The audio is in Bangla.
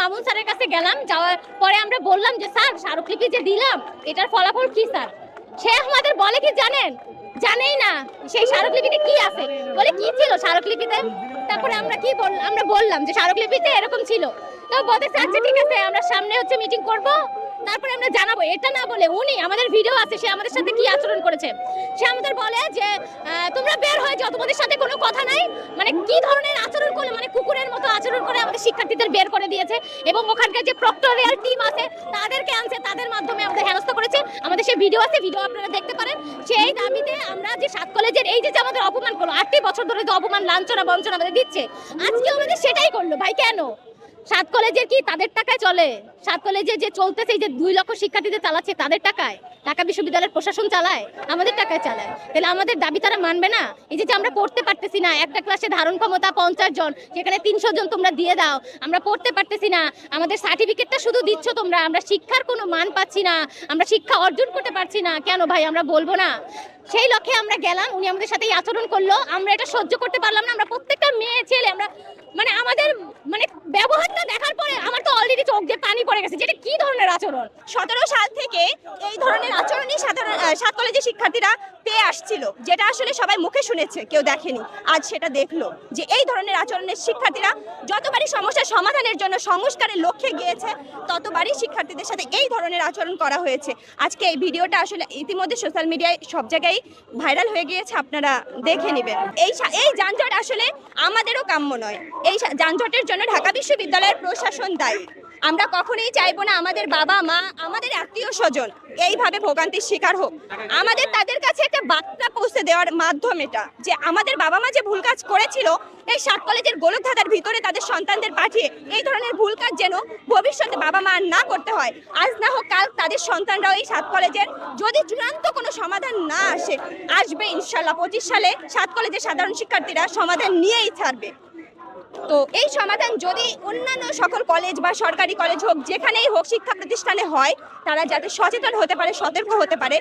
মামুন স্যারের কাছে গেলাম, যাওয়ার পরে আমরা বললাম যে, স্যার যে দিলাম, এটার ফলাফল কি, স্যার? সে আমাদের বলে কি জানেন? জানেই না, সেই স্মারকলিপিতে কি আছে? বলে কি ছিল স্মারকলিপিতে? তারপরে আমরা কি আমরা বললাম যে, স্মারকলিপিতে এরকম ছিল। তো বলতেছে আচ্ছা ঠিক আছে, আমরা সামনে হচ্ছে মিটিং করব। তারপরে আমরা জানাব, এটা না বলে উনি আমাদের ভিডিও আছে, সে আমাদের সাথে কি আচরণ করেছে? সে আমাদের বলে যে তোমরা বের হয়ে যাও, তোমাদের সাথে কোনো কথা নাই। মানে কি ধরনের আচরণ করলে মানে কুকুরের মতো আচরণ করে আমাদের শিক্ষার্থীদের বের করে দিয়েছে এবং ওখানকার যে প্রক্টোরিয়াল টিম আছে, তাদেরকে আনছে, তাদের মাধ্যমে আমাদের হেনস্থা করেছে। আমাদের সেই ভিডিও আছে ভিডিও আপনারা দেখতে পারেন। সেই দাবিতে আমরা যে সাত কলেজের, এই যে আমাদের অপমান করল, আটটি বছর ধরে যে অপমান, লাঞ্ছনা, বঞ্চনা আমাদের দিচ্ছে, আজকে আমাদের সেটাই করল। ভাই, কেন? সাত কলেজের কি তাদের টাকায় চলে? সাত কলেজে যে চলতেছে যে দুই লক্ষ শিক্ষার্থীদের চালাচ্ছে, তাদের টাকায়? ঢাকা বিশ্ববিদ্যালয়ের প্রশাসন চালায়, আমাদের টাকায় চালায়। তাহলে আমাদের দাবি তারা মানবে না? এই যে আমরা পড়তে পারতেছি না, একটা ক্লাসে ধারণ ক্ষমতা পঞ্চাশ জন যেখানে তিনশো জন তোমরা দিয়ে দাও, আমরা পড়তে পারতেছি না। আমাদের সার্টিফিকেটটা শুধু দিচ্ছ তোমরা, আমরা শিক্ষার কোনো মান পাচ্ছি না, আমরা শিক্ষা অর্জন করতে পারছি না। কেন ভাই, আমরা বলব না? সেই লক্ষ্যে আমরা গেলাম, উনি আমাদের সাথে আচরণ করল, আমরা এটা সহ্য করতে পারলাম না, আমরা প্রত্যেকটা মেয়ে, ছেলে, আমরা মানে আমাদের মানে ব্যবহারটা দেখার পরে আমার তো অলরেডি চোখ দিয়ে পানি পড়ে গেছে, যেটা কি ধরনের আচরণ? সতেরো সাল থেকে এই ধরনের আচরণই সাধারণ সাত কলেজের শিক্ষার্থীরা পেয়ে আসছিল, যেটা আসলে সবাই মুখে শুনেছে, কেউ দেখেনি। আজ সেটা দেখল যে এই ধরনের আচরণের শিক্ষার্থীরা যতবারই সমস্যার সমাধানের জন্য সংস্কারের লক্ষ্যে গিয়েছে, ততবারই শিক্ষার্থীদের সাথে এই ধরনের আচরণ করা হয়েছে। আজকে এই ভিডিওটা আসলে ইতিমধ্যে সোশ্যাল মিডিয়ায় সব জায়গায় ভাইরাল হয়ে গিয়েছে, আপনারা দেখে নেবেন। এই এই যানজট আসলে আমাদেরও কাম্য নয়। এই যানজটের জন্য ঢাকা বিশ্ববিদ্যালয়ের প্রশাসন দায়ী। আমরা কখনোই চাইব না আমাদের বাবা, মা, আমাদের আত্মীয় স্বজন এইভাবে ভোগান্তির শিকার হোক। আমাদের তাদের কাছে একটা বার্তা পৌঁছে দেওয়ার মাধ্যম এটা, যে আমাদের বাবা মা যে ভুল কাজ করেছিল, এই সাত কলেজের গোলকধাঁধার ভিতরে তাদের সন্তানদের পাঠিয়ে এই ধরনের ভুল কাজ যেন ভবিষ্যতে বাবা মা না করতে হয়, আজ না হোক কাল তাদের সন্তানরাও এই সাত কলেজের যদি চূড়ান্ত কোনো সমাধান না আসে, আসবে ইনশাল্লাহ পঁচিশ সালে সাত কলেজের সাধারণ শিক্ষার্থীরা সমাধান নিয়েই ছাড়বে। তো এই সমাধান যদি অন্যান্য সকল কলেজ বা সরকারি কলেজ হোক, যেখানেই হোক শিক্ষা প্রতিষ্ঠানে হয়, তারা যাতে সচেতন হতে পারে, সতর্ক হতে পারে।